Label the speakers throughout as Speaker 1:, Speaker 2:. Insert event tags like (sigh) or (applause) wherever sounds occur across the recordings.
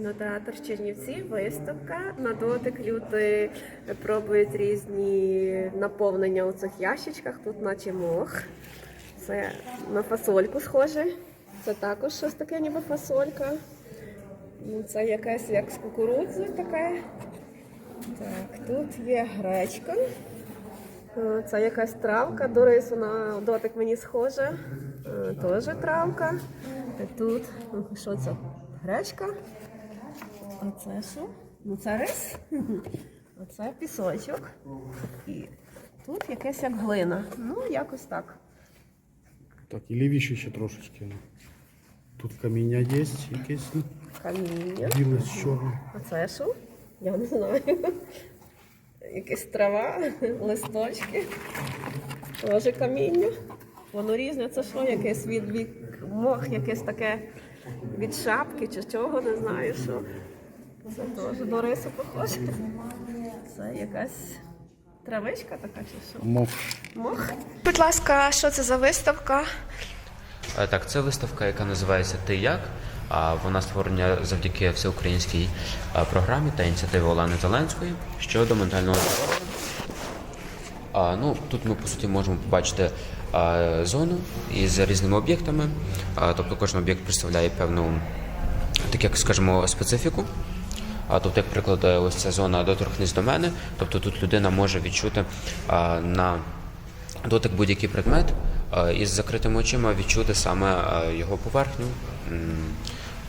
Speaker 1: Кінотеатр Чернівці, виставка. На дотик люди пробують різні наповнення у цих ящичках. Тут наче мох. Це на фасольку схоже. Це також щось таке, ніби фасолька. Це якесь як з кукурудзи таке. Так, тут є гречка. Е, Це якась травка. До рису на дотик мені схожа. Е, Теж травка. І Тут ну, що це? Гречка. А це що? Ну це рис. (laughs) Оце пісочок. І тут якесь як глина. Ну, якось так.
Speaker 2: Так, і лівіше ще трошечки. Тут каміння є, якесь
Speaker 1: Каміння.
Speaker 2: біле з чорним.
Speaker 1: А це що? Я не знаю. (laughs) Якась трава, (laughs) листочки. Теж каміння. Воно різне, це що, якесь від, від мох, якесь таке від шапки чи чого, не знаю що. Це теж до рису похоже. Це якась травичка така чи що?
Speaker 2: Мов.
Speaker 1: Мох. Будь ласка, що це за виставка?
Speaker 3: Е, Так, це виставка, яка називається Ти як. А вона створена завдяки всеукраїнській е, програмі та ініціативі Олени Зеленської щодо ментального здоров'я. А, ну, тут ми по суті можемо побачити а, зону із різними об'єктами. А, тобто кожен об'єкт представляє певну, так як скажімо, специфіку. А, тобто, як приклад, ось ця зона доторкнись до мене. Тобто тут людина може відчути на дотик будь-який предмет а, із закритими очима відчути саме його поверхню.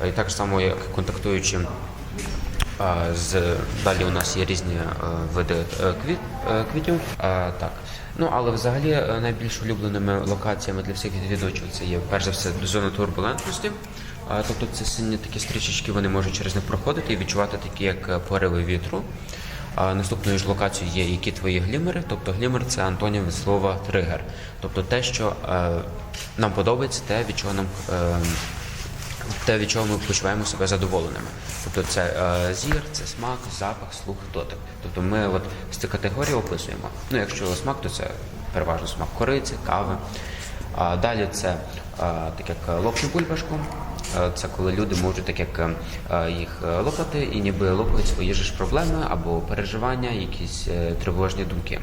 Speaker 3: І так само, як контактуючи З далі у нас є різні види е, квіт, е, квітів. Так. Ну але взагалі е, найбільш улюбленими локаціями для всіх відвідувачів це є перш за все зона турбулентності. Тобто це сині такі стрічечки, вони можуть через них проходити і відчувати такі як е, пориви вітру. Наступною ж локацією є які твої глімери. Тобто глімер це антонім від слова тригер. Тобто те, що е, нам подобається, те, від чого нам е, те, від чого ми почуваємо себе задоволеними. Тобто це е, зір, це смак, запах, слух, дотик. Тобто ми от з цих категорій описуємо. Ну, якщо смак, то це переважно смак кориці, кави. А далі це е, так як лопні бульбашку. Е, Це коли люди можуть так як е, їх е, лопати і ніби лопають свої ж проблеми або переживання, якісь тривожні думки.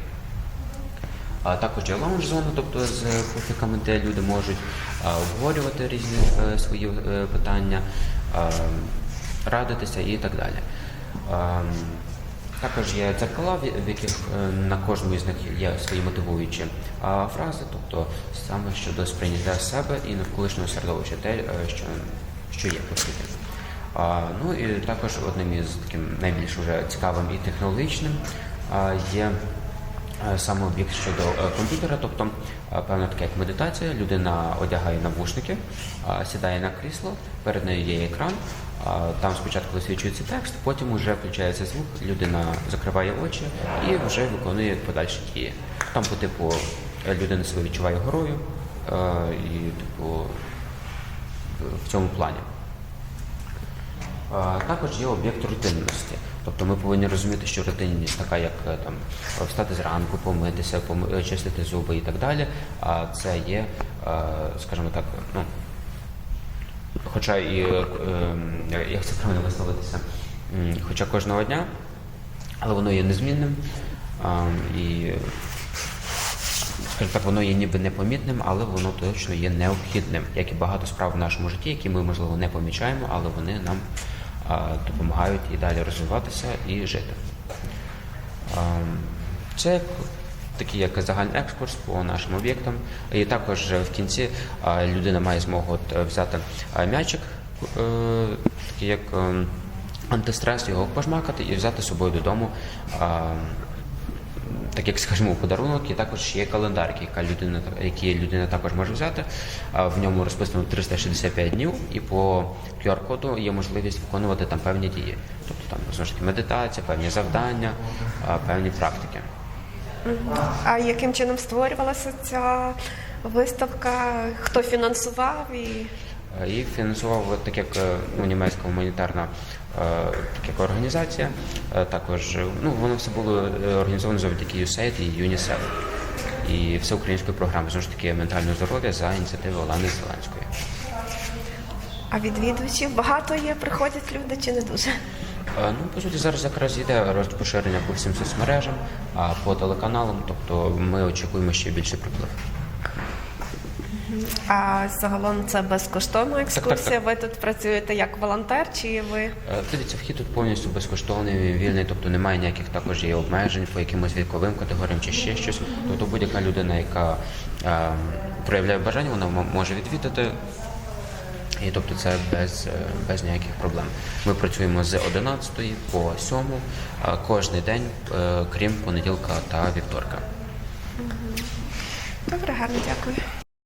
Speaker 3: А також є лаунж зона, тобто з пуфіками, де люди можуть обговорювати різні свої питання, радитися і так далі. Також є дзеркала, в яких е, на кожному із них є свої мотивуючі фрази, тобто саме щодо сприйняття себе і навколишнього середовища, те, е, що, що є по суті. Ну і також одним із таким найбільш уже цікавим і технологічним є саме об'єкт щодо е, комп'ютера, тобто е, певна така як медитація, людина одягає навушники, сідає на крісло, перед нею є екран. Там спочатку висвічується текст, потім вже включається звук, людина закриває очі і вже виконує подальші дії. Там, по типу, е, людина себе відчуває горою е, і, типу, в цьому плані. Також є об'єкт рутинності. Тобто ми повинні розуміти, що рутинність така, як е, там встати зранку, помитися, пом- е, чистити зуби і так далі. А це є, е, скажімо так, ну, хоча і ем, як це правильно висловитися, хоча кожного дня, але воно є незмінним. І скажімо так, воно є ніби непомітним, але воно точно є необхідним, як і багато справ в нашому житті, які ми, можливо, не помічаємо, але вони нам допомагають і далі розвиватися і жити. Це такий як загальний екскурс по нашим об'єктам. І також в кінці людина має змогу взяти м'ячик, е, такий як ем, антистрес, його пожмакати і взяти з собою додому. Так як скажімо, подарунок, і також є календар, яка людина, який людина також може взяти. В ньому розписано 365 днів, і по QR-коду є можливість виконувати там певні дії. Тобто там знову ж таки медитація, певні завдання, певні практики.
Speaker 1: А яким чином створювалася ця виставка? Хто фінансував і
Speaker 3: Е, Їх фінансував так як е, ну, німецька гуманітарна е, так як організація. Е, Також е, ну, воно все було е, організовано завдяки USAID і UNICEF. І всеукраїнської програми знову ж таки ментальне здоров'я за ініціативи Олени Зеленської.
Speaker 1: А відвідувачів багато є, приходять люди чи не дуже?
Speaker 3: Е, Ну, по суті, зараз якраз йде розпоширення по всім соцмережам, а по телеканалам, тобто ми очікуємо ще більше приплив.
Speaker 1: А загалом це безкоштовна екскурсія.
Speaker 3: так.
Speaker 1: Ви тут працюєте як волонтер, чи ви
Speaker 3: Е, Дивіться, вхід тут повністю безкоштовний, вільний, тобто немає ніяких також є обмежень по якимось віковим категоріям чи ще щось. Тобто будь-яка людина, яка е, проявляє бажання, вона може відвідати. І тобто це без, е, без ніяких проблем. Ми працюємо з 11 по 7 е, кожний день, е, крім понеділка та вівторка.
Speaker 1: добре, гарно дякую.